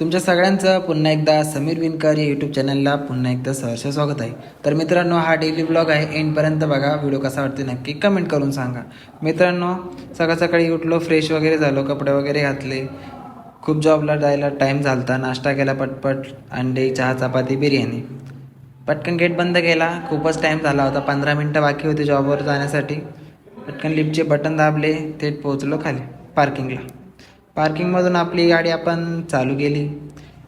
तुमच्या सगळ्यांचं पुन्हा एकदा समीर विनकर या यूट्यूब चॅनलला पुन्हा एकदा सहर्ष स्वागत आहे. तर मित्रांनो हा डेली ब्लॉग आहे. एंडपर्यंत बघा व्हिडिओ कसा वाटते नक्की कमेंट करून सांगा. मित्रांनो सकाळ सकाळी उठलो फ्रेश वगैरे झालो कपडे वगैरे घातले. खूप जॉबला जायला टाईम झालता. नाश्ता केला पटपट अंडे चहा चपाती बिर्याणी. पटकन गेट बंद केला. खूपच टाईम झाला होता. पंधरा मिनटं बाकी होती जॉबवर जाण्यासाठी. पटकन लिफ्टचे बटन दाबले. थेट पोहोचलो खाली पार्किंगला पार्किंगमधून आपली गाडी आपण चालू केली.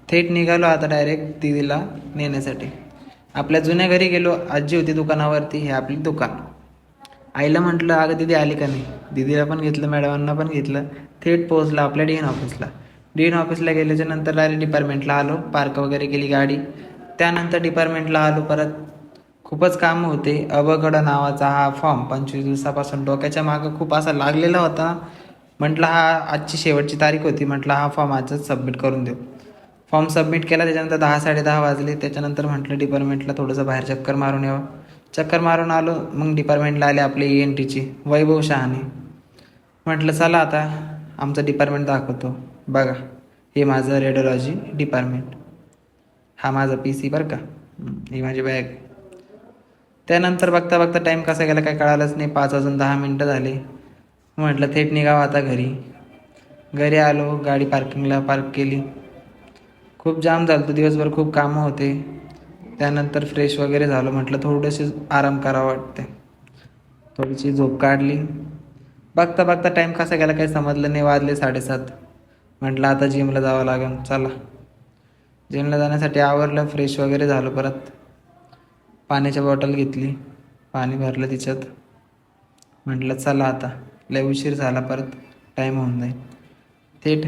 थेट निघालो आता डायरेक्ट दिदीला नेण्यासाठी. आपल्या जुन्या घरी गेलो आजी होती दुकानावरती हे आपली दुकान. आईला म्हटलं अगं दिदी आली का नाही? दिदीला पण घेतलं मॅडमांना पण घेतलं. थेट पोहोचलं आपल्या डी एन ऑफिसला. डी एन ऑफिसला गेल्याच्यानंतर डायरेक्ट डिपार्टमेंटला आलो पार्क वगैरे केली गाडी. त्यानंतर डिपार्टमेंटला आलो परत खूपच कामं होते. अवघड नावाचा हा फॉर्म पंचवीस दिवसापासून डोक्याच्या मागं खूप असा लागलेला होता. म्हटलं हा आजची शेवटची तारीख होती. म्हटलं हा फॉर्म आजच सबमिट करून देऊ. फॉर्म सबमिट केला त्याच्यानंतर दहा साडे दहा वाजले. त्याच्यानंतर म्हटलं डिपार्टमेंटला थोडंसं बाहेर चक्कर मारून यावं. चक्कर मारून आलो. मग डिपार्टमेंटला आले आपले ई एन टीची वैभव शहाणे. म्हटलं चला आता आमचं डिपार्टमेंट दाखवतो. बघा हे माझं रेडिओलॉजी डिपार्टमेंट हा माझा पी सी बरं का? ही माझी बॅग त्यानंतर बघता बघता टाईम कसा गेला काय कळालंच नाही. पाच वाजून दहा मिनटं झाले. म्हटलं थेट निघावं आता घरी. घरी आलो गाडी पार्किंगला पार्क केली. खूप जाम झालं तो दिवसभर खूप कामं होते. त्यानंतर फ्रेश वगैरे झालो म्हटलं थोडेसे आराम करावं वाटते थोडीशी झोप काढली. बघता बघता टाईम कसा गेला काही समजलं नाही वाजले साडेसात. म्हटलं आता जिमला जावं लागेल चला. जिमला जाण्यासाठी आवरलं फ्रेश वगैरे झालो परत. पाण्याची बॉटल घेतली. पाणी भरलं तिच्यात. म्हटलं चला आता. लय उशीर झाला परत टाईम होऊन जाईल. थेट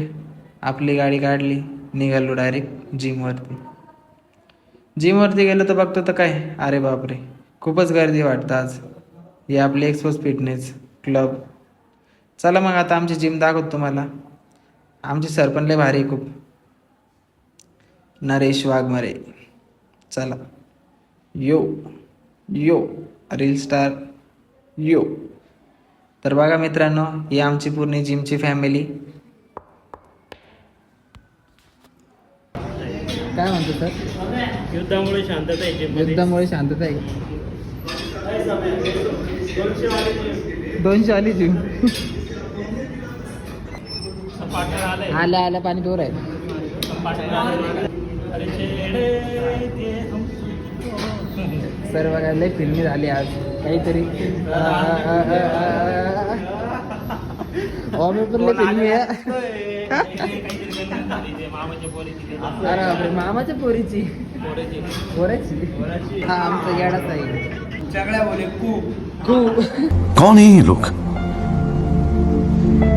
आपली गाडी काढली निघालो डायरेक्ट जिमवरती जिमवरती गेलो तर बघतो तर काय? अरे बापरे खूपच गर्दी वाटतं आज. ही आपली एक्सपोज फिटनेस क्लब चला मग आता आमची जिम दाखवतो तुम्हाला. आमची सरपण लय भारी आहे खूप. नरेश वाघमारे. चला. Yo yo reel star yo. तर बघा मित्रांनो ही आमची पूर्ण जिमची फॅमिली काय म्हणतो सर युद्धामुळे शांतता मध्ये. युद्धामुळे शांतता आहे. दोनशे आली जिम आले आल्या पाणी पिवर आहे सपाटे आले अरे चेहरे ते हम सर बघा लय फिल्मी झाली आज काहीतरी पण फिल्मी आहे. मामाच्या पोरीची अरे बापरे मामाच्या पोरीची. पोरीची? पोराची हा आमचा येडाच आहे सगळ्या बोले खूप. खूप कौन है ये लोग?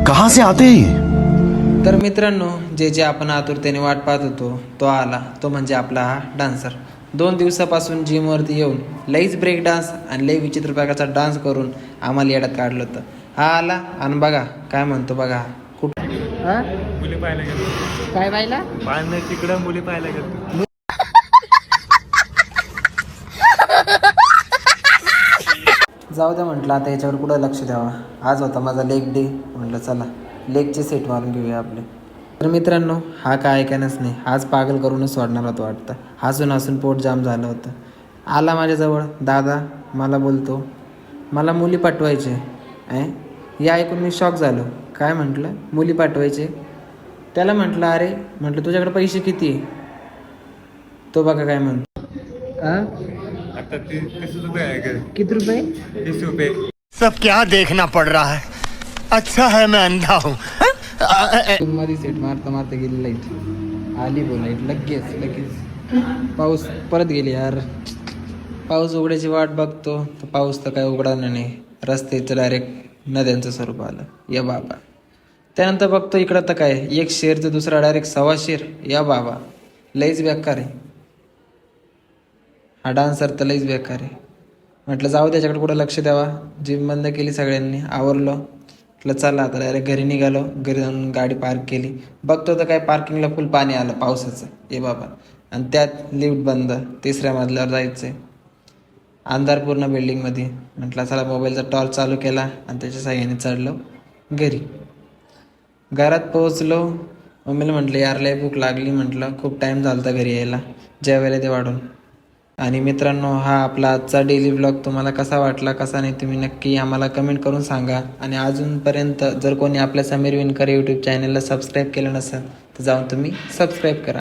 कहां से आते हैं तर मित्रांनो जे जे आपण आतुरतेने वाट पाहत होतो तो आला. तो म्हणजे आपला हा डान्सर दोन दिवसापासून जिमवरती येऊन लईच ब्रेक डान्स आणि लई विचित्र प्रकारचा डान्स करून आम्हाला येड्यात काढलं होतं. हा आला आणि बघा काय म्हणतो बघा. कुठं मुली पाहायला गेलो. काय पाहिला पाहिलं तिकडं मुली पाहायला गेलो. जाऊ द्या म्हटलं आता याच्यावर कुठं लक्ष द्यावा? आज होता माझा लेग डे म्हटलं चला लेगचे सेट मारून घेऊया आपले. तर मित्रांनो हा काय ऐकायलाच नाही आज पागल करूनच सोडणार होतं वाटतं. हसून हसून पोट जाम झालं होतं. आला माझ्याजवळ दादा मला बोलतो. मला मुली पाठवायचे आहे. हे ऐकून मी शॉक झालो. काय म्हटलं? मुली पाठवायचे? त्याला म्हटलं अरे म्हटलं तुझ्याकडे पैसे किती आहे? तो बघा काय म्हणतो. आ? आता ती तीस रुपये आहे का? किती रुपये? तीस रुपये. सब क्या देखना पड़ रहा है। अच्छा है मैं अंधा हूँ। मध्ये सेट मारता मारता गेली लाइट आली बो लाइट लगेच लगेच. पाऊस परत गेली यार. पाऊस उघडायची वाट बघतो तर पाऊस तर काय उघडणार नाही. रस्त्याचं डायरेक्ट नद्यांचं स्वरूप आलं. या बाबा. त्यानंतर बघतो इकडं तर काय एक शेर तर दुसरा डायरेक्ट सव्वा शेर. या बाबा. लईच बेकार आहे. हा डान्सर तर लईच बेकार आहे. म्हटलं जाऊ त्याच्याकडे कुठं लक्ष द्यावा. जिम बंद केली सगळ्यांनी आवरलो. म्हटलं चला आता डायरेक्ट घरी निघालो घरी जाऊन गाडी पार्क केली. बघतो तर काय पार्किंगला फुल पाणी आलं पावसाचं. ए बाबा. आणि त्यात लिफ्ट बंद तिसऱ्या मजल्यावर जायचं आहे अंधार पूर्ण बिल्डिंगमध्ये. म्हटलं चला मोबाईलचा टॉर्च चालू केला आणि त्याच्या साह्याने चढलो घरी. घरात पोहोचलो. मम्मीला म्हटलं यार लय भूक लागली. म्हटलं खूप टाईम झाला होता घरी यायला. जेवायला ते वाढून. आणि मित्रांनो हा आपला आजचा डेली ब्लॉग तुम्हाला कसा वाटला कसा नाही तुम्ही नक्की आम्हाला कमेंट करून सांगा. आणि अजूनपर्यंत जर कोणी आपल्या समीर विनकर यूट्यूब चॅनलला सबस्क्राईब केलं नसेल तर जाऊन तुम्ही सबस्क्राईब करा.